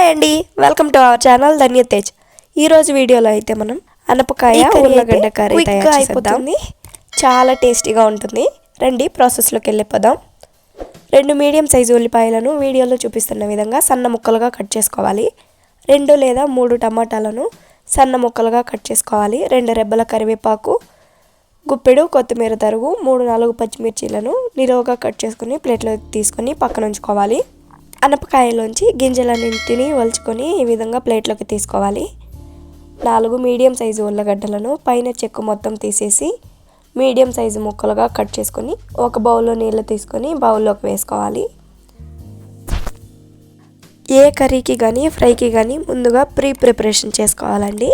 Hi అండి. Welcome to our channel Dhanya Tej. ఈరోజు వీడియోలో అయితే మనం అనపకాయ ఉల్లగడ్డ కర్రీ తయారు అయిపోతుంది. చాలా టేస్టీగా ఉంటుంది. రండి ప్రాసెస్లోకి వెళ్ళిపోదాం. రెండు మీడియం సైజు ఉల్లిపాయలను వీడియోలో చూపిస్తున్న విధంగా సన్న ముక్కలుగా కట్ చేసుకోవాలి. రెండు లేదా మూడు టమాటాలను సన్న ముక్కలుగా కట్ చేసుకోవాలి. రెండు రెబ్బల కరివేపాకు గుప్పెడు కొత్తిమీర తరుగు మూడు నాలుగు పచ్చిమిర్చీలను నిలువుగా కట్ చేసుకుని ప్లేట్లో తీసుకొని పక్కన ఉంచుకోవాలి. అనపకాయలోంచి గింజలన్నింటినీ వలుచుకొని ఈ విధంగా ప్లేట్లోకి తీసుకోవాలి. నాలుగు మీడియం సైజు ఉల్లగడ్డలను పైన చెక్కు మొత్తం తీసేసి మీడియం సైజు ముక్కలుగా కట్ చేసుకొని ఒక బౌల్లో నీళ్ళు తీసుకొని బౌల్లోకి వేసుకోవాలి. ఏ కర్రీకి కానీ ఫ్రైకి కానీ ముందుగా ప్రీ ప్రిపరేషన్ చేసుకోవాలండి.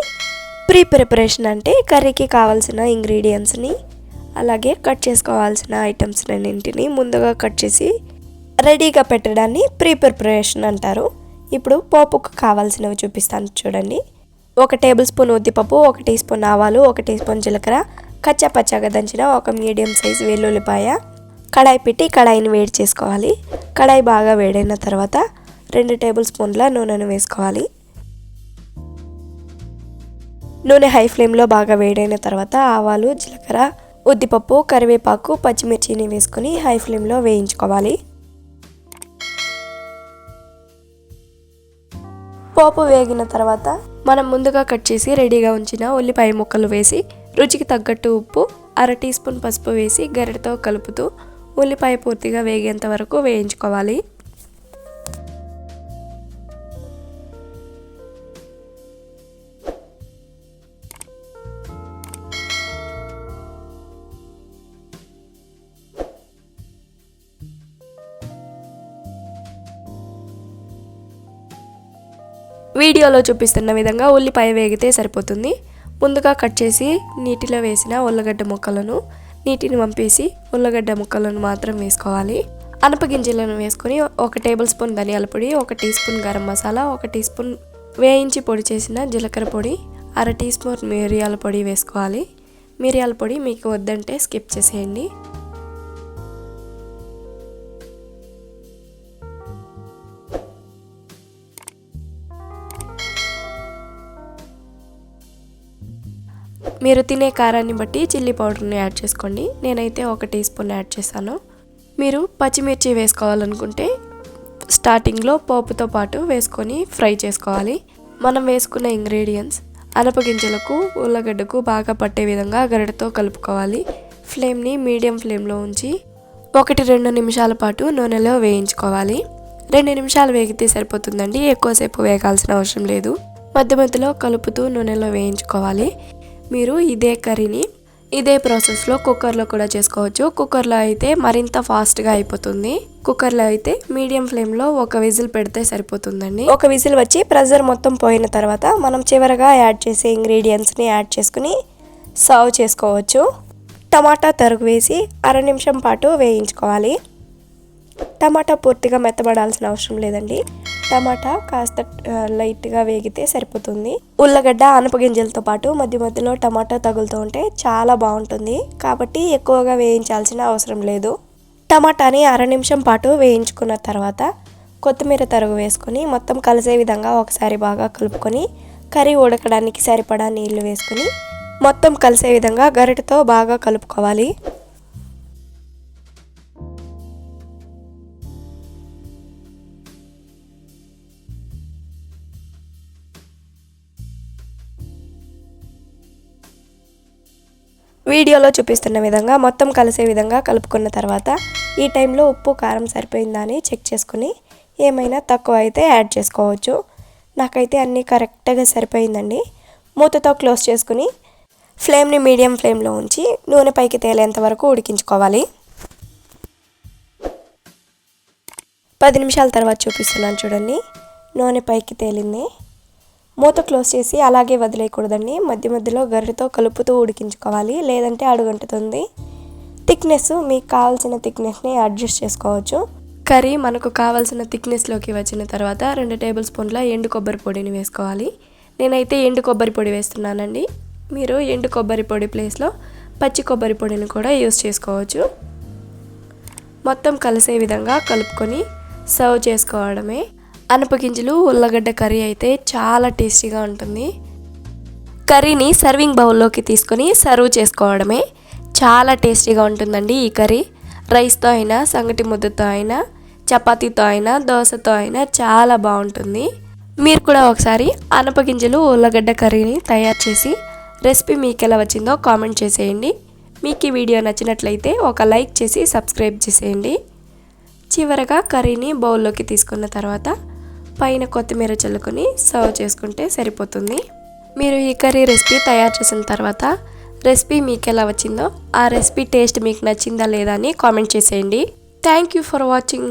ప్రీ ప్రిపరేషన్ అంటే కర్రీకి కావాల్సిన ఇంగ్రీడియంట్స్ని అలాగే కట్ చేసుకోవాల్సిన ఐటమ్స్ అన్నింటిని ముందుగా కట్ చేసి రెడీగా పెట్టడాన్ని ప్రీ ప్రిపరేషన్ అంటారు. ఇప్పుడు పోపుకు కావాల్సినవి చూపిస్తాను చూడండి. ఒక టేబుల్ స్పూన్ ఉద్దిపప్పు ఒక టీ స్పూన్ ఆవాలు ఒక టీ స్పూన్ జీలకర్ర కచ్చా పచ్చాగా దంచిన ఒక మీడియం సైజ్ వెల్లుల్లిపాయ. కడాయి పెట్టి కడాయిని వేడి చేసుకోవాలి. కడాయి బాగా వేడైన తర్వాత రెండు టేబుల్ స్పూన్ల నూనెను వేసుకోవాలి. నూనె హై ఫ్లేమ్లో బాగా వేడైన తర్వాత ఆవాలు జీలకర్ర ఉద్దిపప్పు కరివేపాకు పచ్చిమిర్చిని వేసుకొని హై ఫ్లేమ్లో వేయించుకోవాలి. పోపు వేగిన తర్వాత మనం ముందుగా కట్ చేసి రెడీగా ఉంచిన ఉల్లిపాయ ముక్కలు వేసి రుచికి తగ్గట్టు ఉప్పు అర టీ స్పూన్ పసుపు వేసి గరిటతో కలుపుతూ ఉల్లిపాయ పూర్తిగా వేగేంత వరకు వేయించుకోవాలి. వీడియోలో చూపిస్తున్న విధంగా ఉల్లిపాయ వేగితే సరిపోతుంది. ముందుగా కట్ చేసి నీటిలో వేసిన ఉల్లగడ్డ ముక్కలను నీటిని పంపేసి ఉల్లగడ్డ ముక్కలను మాత్రం వేసుకోవాలి. అనపగింజలను వేసుకొని ఒక టేబుల్ స్పూన్ ధనియాల పొడి ఒక టీ స్పూన్ గరం మసాలా ఒక టీ స్పూన్ వేయించి పొడి చేసిన జీలకర్ర పొడి అర టీ స్పూన్ మిరియాల పొడి వేసుకోవాలి. మిరియాల పొడి మీకు వద్దంటే స్కిప్ చేసేయండి. మీరు తినే కారాన్ని బట్టి చిల్లీ పౌడర్ని యాడ్ చేసుకోండి. నేనైతే ఒక టీ స్పూన్ యాడ్ చేశాను. మీరు పచ్చిమిర్చి వేసుకోవాలనుకుంటే స్టార్టింగ్లో పోపుతో పాటు వేసుకొని ఫ్రై చేసుకోవాలి. మనం వేసుకున్న ఇంగ్రీడియంట్స్ అనపగింజలకు ఉల్లగడ్డకు బాగా పట్టే విధంగా గరిటతో కలుపుకోవాలి. ఫ్లేమ్ని మీడియం ఫ్లేమ్లో ఉంచి ఒకటి రెండు నిమిషాల పాటు నూనెలో వేయించుకోవాలి. రెండు నిమిషాలు వేగితే సరిపోతుందండి. ఎక్కువసేపు వేగాల్సిన అవసరం లేదు. మధ్య మధ్యలో కలుపుతూ నూనెలో వేయించుకోవాలి. మీరు ఇదే కర్రీని ఇదే ప్రాసెస్లో కుక్కర్లో కూడా చేసుకోవచ్చు. కుక్కర్లో అయితే మరింత ఫాస్ట్గా అయిపోతుంది. కుక్కర్లో అయితే మీడియం ఫ్లేమ్లో ఒక విజిల్ పెడితే సరిపోతుందండి. ఒక విజిల్ వచ్చి ప్రెజర్ మొత్తం పోయిన తర్వాత మనం చివరగా యాడ్ చేసే ఇంగ్రీడియంట్స్ని యాడ్ చేసుకుని సర్వ్ చేసుకోవచ్చు. టమాటా తరుగు వేసి అర నిమిషం పాటు వేయించుకోవాలి. టమాటా పూర్తిగా మెత్తబడాల్సిన అవసరం లేదండి. టమాటా కాస్త లైట్గా వేగితే సరిపోతుంది. ఉల్లగడ్డ అనపగింజలతో పాటు మధ్య మధ్యలో టమాటా తగులుతూ ఉంటే చాలా బాగుంటుంది. కాబట్టి ఎక్కువగా వేయించాల్సిన అవసరం లేదు. టమాటాని అర నిమిషం పాటు వేయించుకున్న తర్వాత కొత్తిమీర తరుగు వేసుకొని మొత్తం కలిసే విధంగా ఒకసారి బాగా కలుపుకొని కర్రీ ఉడకడానికి సరిపడా నీళ్ళు వేసుకొని మొత్తం కలిసే విధంగా గరిటతో బాగా కలుపుకోవాలి. వీడియోలో చూపిస్తున్న విధంగా మొత్తం కలిసే విధంగా కలుపుకున్న తర్వాత ఈ టైంలో ఉప్పు కారం సరిపోయిందా అని చెక్ చేసుకుని ఏమైనా తక్కువ అయితే యాడ్ చేసుకోవచ్చు. నాకైతే అన్నీ కరెక్ట్గా సరిపోయిందండి. మూతతో క్లోజ్ చేసుకుని ఫ్లేమ్ని మీడియం ఫ్లేమ్లో ఉంచి నూనె పైకి తేలేంత వరకు ఉడికించుకోవాలి. పది నిమిషాల తర్వాత చూపిస్తున్నాను చూడండి. నూనె పైకి తేలింది. మూత క్లోజ్ చేసి అలాగే వదిలేయకూడదండి. మధ్య మధ్యలో గరిటతో కలుపుతూ ఉడికించుకోవాలి. లేదంటే అడుగంటుతుంది. థిక్నెస్ మీకు కావాల్సిన థిక్నెస్ని అడ్జస్ట్ చేసుకోవచ్చు. కర్రీ మనకు కావాల్సిన థిక్నెస్లోకి వచ్చిన తర్వాత రెండు టేబుల్ స్పూన్ల ఎండు కొబ్బరి పొడిని వేసుకోవాలి. నేనైతే ఎండు కొబ్బరి పొడి వేస్తున్నానండి. మీరు ఎండు కొబ్బరి పొడి ప్లేస్లో పచ్చి కొబ్బరి పొడిని కూడా యూస్ చేసుకోవచ్చు. మొత్తం కలిసే విధంగా కలుపుకొని సర్వ్ చేసుకోవడమే అనపగింజలు ఉల్లగడ్డ కర్రీ అయితే చాలా టేస్టీగా ఉంటుంది. కర్రీని సర్వింగ్ బౌల్లోకి తీసుకొని సర్వ్ చేసుకోవడమే చాలా టేస్టీగా ఉంటుందండి ఈ కర్రీ. రైస్తో అయినా సంగటి ముద్దతో అయినా చపాతీతో అయినా దోశతో అయినా చాలా బాగుంటుంది. మీరు కూడా ఒకసారి అనపగింజలు ఉల్లగడ్డ కర్రీని తయారు చేసి రెసిపీ మీకు ఎలా వచ్చిందో కామెంట్ చేసేయండి. మీకు ఈ వీడియో నచ్చినట్లయితే ఒక లైక్ చేసి సబ్స్క్రైబ్ చేసేయండి. చివరగా కర్రీని బౌల్లోకి తీసుకున్న తర్వాత పైన కొత్తిమీర చల్లుకొని సర్వ్ చేసుకుంటే సరిపోతుంది. మీరు ఈ కర్రీ రెసిపీ తయారు చేసిన తర్వాత రెసిపీ మీకు ఎలా వచ్చిందో ఆ రెసిపీ టేస్ట్ మీకు నచ్చిందా లేదా అని కామెంట్ చేసేయండి. Thank you for watching.